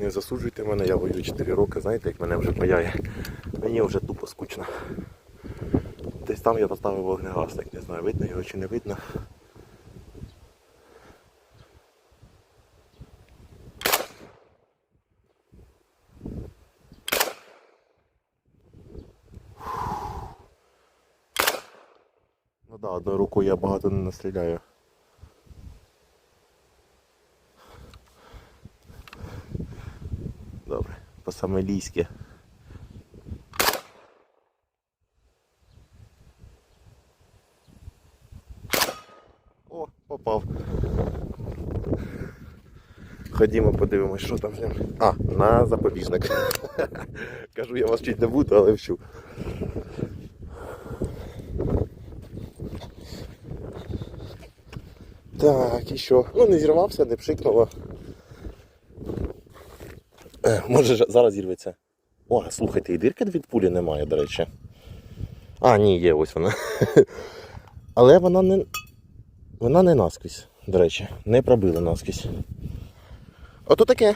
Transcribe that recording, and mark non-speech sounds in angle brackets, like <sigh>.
Не засуджуйте мене, я воюю 4 роки, знаєте, як мене вже паяє. Мені вже тупо скучно. Десь там я поставив вогнегасник, не знаю, видно його чи не видно. Ну так, да, одною рукою я багато не настріляю. Добре, по-самелійськи. О, попав. Ходімо, подивимось, що там з ним. А, на запобіжник. <laughs> Кажу, я вас чуть не буду, але вчу. Так, і що? Ну, не зірвався, не пшикнуло. <clears throat> Може зараз зірветься. О, слухайте, і дирки від пулі немає, до речі. А, ні, є ось вона. <laughs> Але вона не. Вона не наскрізь, до речі, не пробила наскрізь. Ото таке.